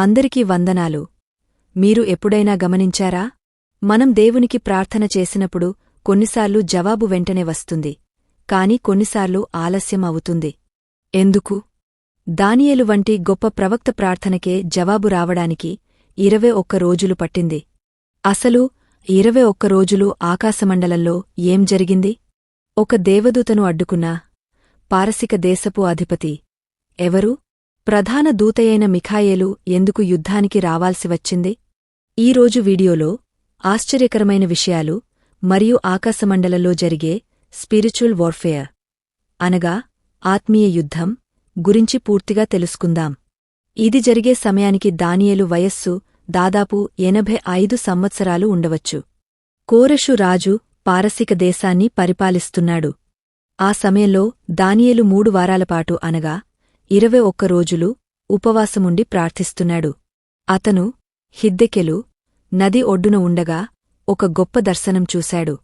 అందరికీ వందనాలు. మీరు ఎప్పుడైనా గమనించారా? మనం దేవునికి ప్రార్థన చేసినప్పుడు కొన్నిసార్లు జవాబు వెంటనే వస్తుంది. కాని కొన్నిసార్లు ఆలస్యం అవుతుంది. ఎందుకు? దానియేలు వంటి గొప్ప ప్రవక్త ప్రార్థనకే జవాబు రావడానికి ఇరవై ఒక్క రోజులు పట్టింది. అసలు ఇరవై ఒక్క రోజులు ఆకాశమండలంలో ఏం జరిగింది? ఒక దేవదూతను అడ్డుకున్నా పారసిక దేశపు అధిపతి ఎవరు? ప్రధాన దూతయైన మిఖాయేలు ఎందుకు యుద్ధానికి రావాల్సి వచ్చింది? ఈరోజు వీడియోలో ఆశ్చర్యకరమైన విషయాలు మరియు ఆకాశమండలంలో జరిగే స్పిరిచువల్ వార్ఫేయర్ అనగా ఆత్మీయ యుద్ధం గురించి పూర్తిగా తెలుసుకుందాం. ఇది జరిగే సమయానికి దానియేలు వయస్సు దాదాపు ఎనభై ఐదు సంవత్సరాలు ఉండవచ్చు. కోరషు రాజు పారసిక దేశాన్ని పరిపాలిస్తున్నాడు. ఆ సమయంలో దానియేలు మూడు వారాలపాటు అనగా ఇరవై ఒక్క రోజులు ఉపవాసముండి ప్రార్థిస్తున్నాడు. అతను హిద్దెకెలు నది ఒడ్డున ఉండగా ఒక గొప్ప దర్శనం చూశాడు.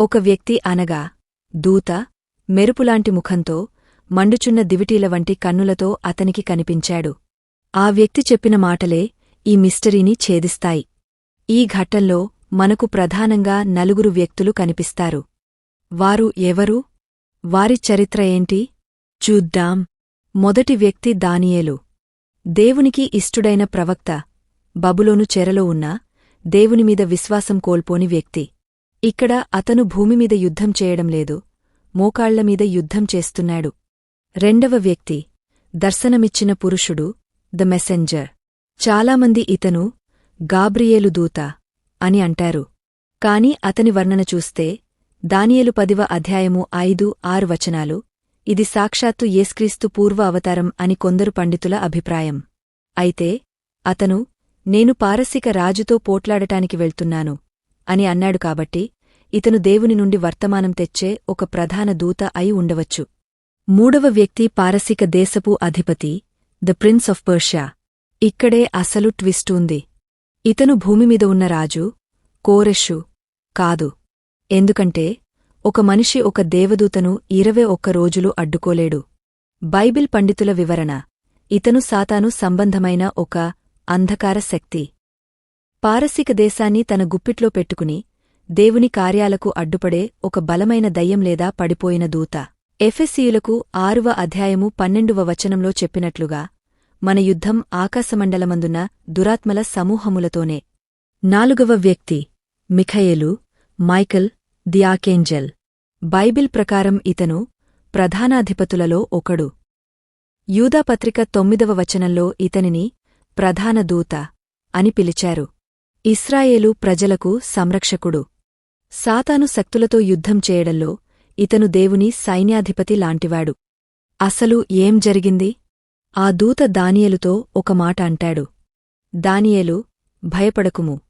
ఒక వ్యక్తి అనగా దూత మెరుపులాంటి ముఖంతో మండుచున్న దివిటీల వంటి కన్నులతో అతనికి కనిపించాడు. ఆ వ్యక్తి చెప్పిన మాటలే ఈ మిస్టరీని ఛేదిస్తాయి. ఈ ఘట్టంలో మనకు ప్రధానంగా నలుగురు వ్యక్తులు కనిపిస్తారు. వారు ఎవరు? వారి చరిత్ర ఏంటి? చూద్దాం. మొదటి వ్యక్తి దానియేలు. దేవునికి ఇష్టుడైన ప్రవక్త బబులోను చెరలో ఉన్న దేవునిమీద విశ్వాసం కోల్పోని వ్యక్తి. ఇక్కడ అతను భూమిమీద యుద్ధం చేయడం లేదు మోకాళ్ళమీద యుద్ధం చేస్తున్నాడు. రెండవ వ్యక్తి దర్శనమిచ్చిన పురుషుడు ద మెసెంజర్. చాలామంది ఇతను గాబ్రియేలు దూత అని అంటారు. కాని అతని వర్ణన చూస్తే దానియలు పదివ అధ్యాయము ఐదు ఆరు వచనాలు ఇది సాక్షాత్తు యేస్క్రీస్తు పూర్వ అవతారం అని కొందరు పండితుల అభిప్రాయం. అయితే అతను నేను పారసిక రాజుతో పోట్లాడటానికి వెళ్తున్నాను అని అన్నాడు కాబట్టి ఇతను దేవుని నుండి వర్తమానం తెచ్చే ఒక ప్రధాన దూత అయి ఉండవచ్చు. మూడవ వ్యక్తి పారసిక దేశపు అధిపతి ద ప్రిన్స్ ఆఫ్ పర్షియా ఇక్కడే అసలు ట్విస్ట్ ఉంది. ఇతను భూమిమీద ఉన్న రాజు కోరెషు కాదు. ఎందుకంటే ఒక మనిషి ఒక దేవదూతను ఇరవై ఒక్క రోజులు అడ్డుకోలేడు. బైబిల్ పండితుల వివరణ. ఇతను సాతాను సంబంధమైన ఒక అంధకార శక్తి. పారసిక దేశాన్ని తన గుప్పిట్లో పెట్టుకుని దేవుని కార్యాలకు అడ్డుపడే ఒక బలమైన దయ్యం లేదా పడిపోయిన దూత. ఎఫెసీయులకు ఆరువ అధ్యాయము పన్నెండువ వచనంలో చెప్పినట్లుగా మన యుద్ధం ఆకాశమండలమందున్న దురాత్మల సమూహములతోనే. నాలుగవ వ్యక్తి మిఖయేలు మైకల్ ది ఆకేంజెల్ బైబిల్ ప్రకారం ఇతను ప్రధానాధిపతులలో ఒకడు. యూదాపత్రిక తొమ్మిదవ వచనంలో ఇతనిని ప్రధాన దూత అని పిలిచారు. ఇస్రాయేలు ప్రజలకు సంరక్షకుడు. సాతాను శక్తులతో యుద్ధం చేయడంలో ఇతను దేవుని సైన్యాధిపతి లాంటివాడు. అసలు ఏం జరిగింది? ఆ దూత దానియలుతో ఒక మాట అంటాడు. దానియేలు భయపడకుము.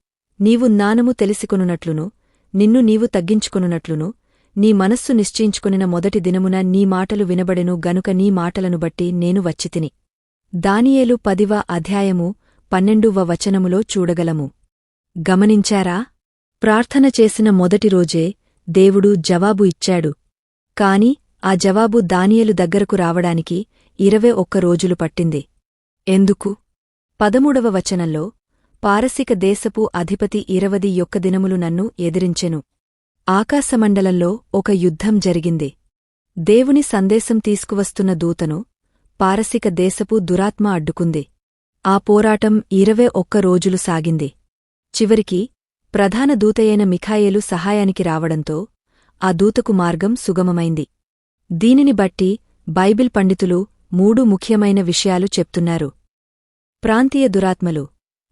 నీవు నానము తెలిసికొనున్నట్లును నిన్ను నీవు తగ్గించుకొనున్నట్లును నీ మనస్సు నిశ్చయించుకొనిన మొదటి దినమున నీ మాటలు వినబడెను గనుక నీ మాటలను బట్టి నేను వచ్చితిని. దానియేలు పదివ అధ్యాయము పన్నెండువ వచనములో చూడగలము. గమనించారా? ప్రార్థన చేసిన మొదటి రోజే దేవుడు జవాబు ఇచ్చాడు. కాని ఆ జవాబు దానియలు దగ్గరకు రావడానికి ఇరవై ఒక్క రోజులు పట్టింది. ఎందుకు? పదమూడవ వచనంలో పారసిక దేశపు అధిపతి ఇరవది యొక్క దినములు నన్ను ఎదిరించెను. ఆకాశమండలంలో ఒక యుద్ధం జరిగింది. దేవుని సందేశం తీసుకువస్తున్న దూతను పారసిక దేశపు దురాత్మ అడ్డుకుంది. ఆ పోరాటం ఇరవై ఒక్క రోజులు సాగింది. చివరికి ప్రధాన దూతయైన మిఖాయేలు సహాయానికి రావడంతో ఆ దూతకు మార్గం సుగమమైంది. దీనిని బట్టి బైబిల్ పండితులు మూడు ముఖ్యమైన విషయాలు చెప్తున్నారు. ప్రాంతీయ దురాత్మలు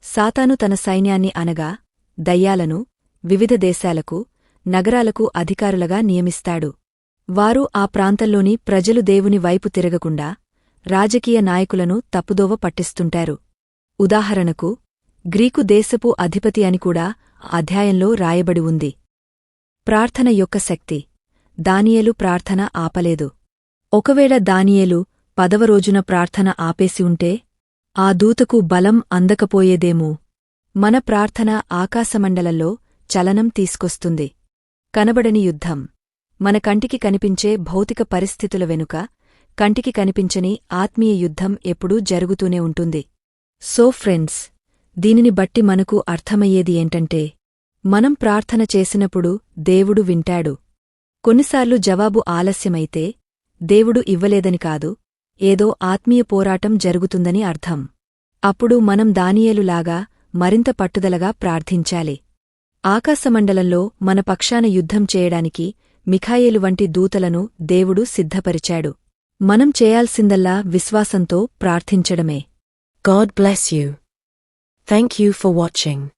సాతాను తన సైన్యాన్ని అనగా దయ్యాలను వివిధ దేశాలకు నగరాలకు అధికారులుగా నియమిస్తాడు. వారు ఆ ప్రాంతంలోని ప్రజలు దేవుని వైపు తిరగకుండా రాజకీయ నాయకులను తప్పుదోవ పట్టిస్తుంటారు. ఉదాహరణకు గ్రీకు దేశపు అధిపతి అని కూడా అధ్యాయంలో రాయబడి ఉంది. ప్రార్థన యొక్క శక్తి. దానియేలు ప్రార్థన ఆపలేదు. ఒకవేళ దానియేలు పదవ రోజున ప్రార్థన ఆపేసి ఉంటే ఆ దూతకు బలం అందకపోయేదేమో. మన ప్రార్థన ఆకాశమండలంలో చలనం తీసుకొస్తుంది. కనబడని యుద్ధం. మన కంటికి కనిపించే భౌతిక పరిస్థితుల వెనుక కంటికి కనిపించని ఆత్మీయ యుద్ధం ఎప్పుడూ జరుగుతూనే ఉంటుంది. సో ఫ్రెండ్స్ దీనిని బట్టి మనకు అర్థమయ్యేది ఏంటంటే మనం ప్రార్థన చేసినప్పుడు దేవుడు వింటాడు. కొన్నిసార్లు జవాబు ఆలస్యమైతే దేవుడు ఇవ్వలేదని కాదు ఏదో ఆత్మీయ పోరాటం జరుగుతుందని అర్థం. అప్పుడు మనం దానియేలులాగా మరింత పట్టుదలగా ప్రార్థించాలి. ఆకాశమండలంలో మన పక్షాన యుద్ధం చేయడానికి మిఖాయేలు వంటి దూతలను దేవుడు సిద్ధపరిచాడు. మనం చేయాల్సిందల్లా విశ్వాసంతో ప్రార్థించడమే. God bless you thank you for watching